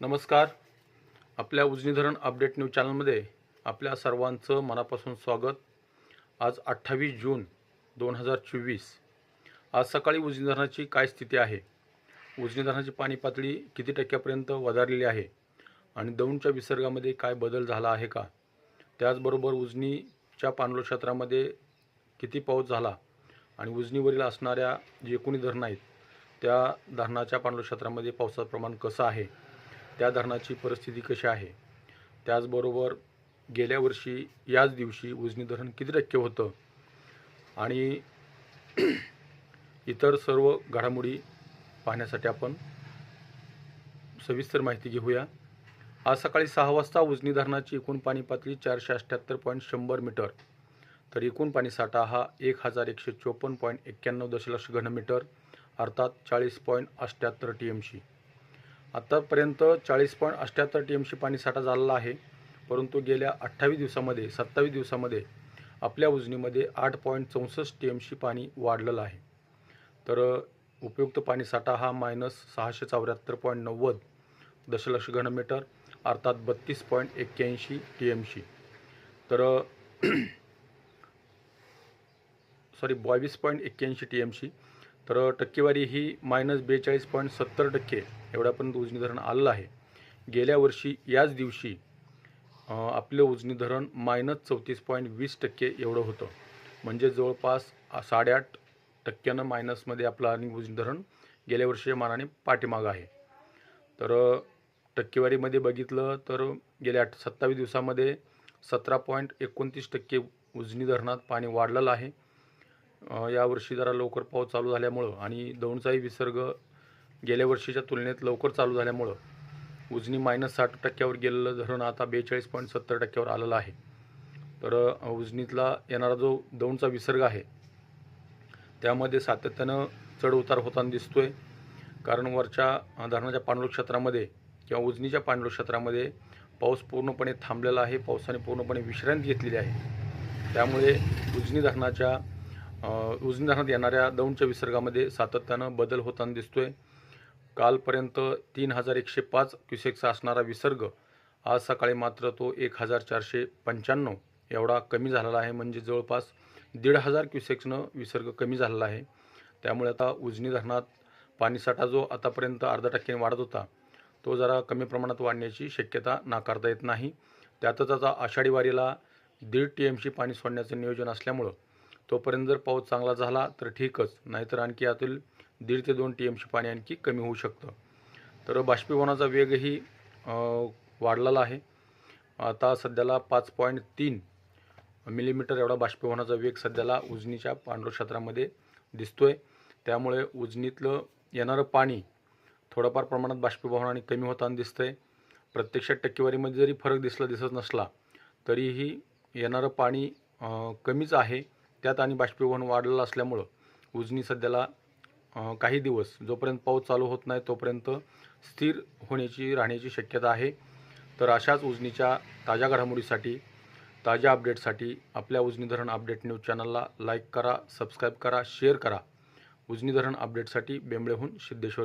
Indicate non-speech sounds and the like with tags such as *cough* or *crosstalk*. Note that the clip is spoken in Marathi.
नमस्कार. आपल्या उजनी धरण अपडेट न्यूज चॅनलमध्ये आपल्या सर्वांचं मनापासून स्वागत. आज अठ्ठावीस जून दोन हजार चोवीस. आज सकाळी उजनी धरणाची काय स्थिती आहे? उजनी धरणाची पाणी पातळी किती टक्क्यापर्यंत वधारलेली आहे? आणि दौंडच्या विसर्गामध्ये काय बदल झाला आहे का? त्याचबरोबर उजनीच्या पाणलोट क्षेत्रामध्ये किती पाऊस झाला? आणि उजनीवरील असणाऱ्या जे एकूणी धरणं आहेत त्या धरणाच्या पाणलोट क्षेत्रामध्ये पावसाचं प्रमाण कसं आहे? त्या धरणाची परिस्थिती कशी आहे? त्याचबरोबर गेल्या वर्षी याच दिवशी उजनी धरण किती टक्के होतं? आणि *clears throat* इतर सर्व घडामोडी पाहण्यासाठी आपण सविस्तर माहिती घेऊया. आज सकाळी सहा वाजता उजनी धरणाची एकूण पाणी पातळी चारशे अठ्ठ्याहत्तर पॉईंट शंभर मीटर तर एकूण पाणी साठा हा एक हजार एकशे चोपन्न पॉईंट एक्क्याण्णव दशलक्ष घनमीटर अर्थात चाळीस पॉईंट अठ्ठ्याहत्तर टी एम सी आत्तापर्यंत चाळीस पॉईंट अठ्ठ्याहत्तर टी एम सी पाणी साठा झालेला आहे. परंतु गेल्या अठ्ठावीस दिवसामध्ये सत्तावीस दिवसामध्ये आपल्या उजनीमध्ये आठ पॉईंट चौसष्ट टी एम पाणी वाढलेलं आहे. तर उपयुक्त पाणी साठा हा मायनस सहाशे चौऱ्याहत्तर पॉईंट नव्वद दशलक्ष घनमीटर अर्थात बत्तीस पॉईंट एक्क्याऐंशी टी एम तर *clears throat* सॉरी बावीस पॉईंट एक्क्याऐंशी टी एम तर टक्केवारी ही मायनस बेचाळीस पॉईंट सत्तर टक्के एवढ्यापर्यंत उजनी धरण आलेलं आहे. गेल्या वर्षी याच दिवशी आपलं उजनी धरण मायनस चौतीस पॉईंट वीस टक्के एवढं होतं. म्हणजे जवळपास साडेआठ टक्क्यानं मायनसमध्ये आपलं आणि उजनी धरण गेल्या वर्षीच्या मानाने पाठीमागं आहे. तर टक्केवारीमध्ये बघितलं तर गेल्या आठ सत्तावीस दिवसामध्ये सतरा पॉईंट एकोणतीस टक्के उजनी धरणात पाणी वाढलेलं आहे. यावर्षी जरा लवकर पाऊस चालू झाल्यामुळं आणि दौंडचाही विसर्ग गेल्या वर्षीच्या तुलनेत लवकर चालू झाल्यामुळं उजनी मायनस साठ टक्क्यावर गेलेलं धरण आता बेचाळीस पॉईंट सत्तर टक्क्यावर आलेलं आहे. तर उजनीतला येणारा जो दौंडचा विसर्ग आहे त्यामध्ये सातत्यानं चढ उतार होताना आहे कारण वरच्या धरणाच्या पाणलोट क्षेत्रामध्ये किंवा उजनीच्या पाणलोट क्षेत्रामध्ये पाऊस पूर्णपणे थांबलेला आहे. पावसाने पूर्णपणे विश्रांती घेतलेली आहे. त्यामुळे उजनी धरणाच्या उजनी धरणात येणाऱ्या दौंडच्या विसर्गामध्ये सातत्यानं बदल होताना दिसतोय. कालपर्यंत तीन हजार एकशे पाच क्युसेकचा असणारा विसर्ग आज सकाळी मात्र तो एक हजार चारशे पंच्याण्णव एवढा कमी झालेला आहे. म्हणजे जवळपास दीड हजार क्युसेक्सनं विसर्ग कमी झालेला आहे. त्यामुळे आता उजनी धरणात पाणीसाठा जो आतापर्यंत अर्धा टक्क्याने वाढत होता तो जरा कमी प्रमाणात वाढण्याची शक्यता नाकारता येत नाही. त्यातच आता आषाढी वारीला दीड टी एम सी पाणी सोडण्याचं नियोजन असल्यामुळं तोपर्यंत जर पाऊस चांगला झाला तर ठीकच. नाहीतर आणखी यातील दीड ते दोन टी एम पाणी आणखी कमी होऊ शकतं. तर बाष्पीभवनाचा वेगही वाढलेला आहे. आता सध्याला पाच पॉईंट तीन मिलीमीटर एवढा बाष्पीभवनाचा वेग सध्याला उजनीच्या पांढर क्षेत्रामध्ये दिसतोय. त्यामुळे उजनीतलं येणारं पाणी थोडंफार प्रमाणात बाष्पीभवनाने कमी होताना दिसतंय. प्रत्यक्षात टक्केवारीमध्ये जरी फरक दिसला दिसत नसला तरीही येणारं पाणी कमीच आहे. त्यात आणि बाष्पीभवन वाढलेलं असल्यामुळं उजनी सध्याला काही दिवस जोपर्यंत पाऊस चालू होत नाही तोपर्यंत स्थिर होण्याची राहण्याची शक्यता आहे. तर अशाच उजनीच्या ताज्या घडामोडीसाठी ताज्या अपडेटसाठी आपल्या उजनी धरण अपडेट न्यूज चॅनलला लाईक करा सबस्क्राईब करा शेअर करा. उजनी धरण अपडेटसाठी बेंबळेहून सिद्धेश्वर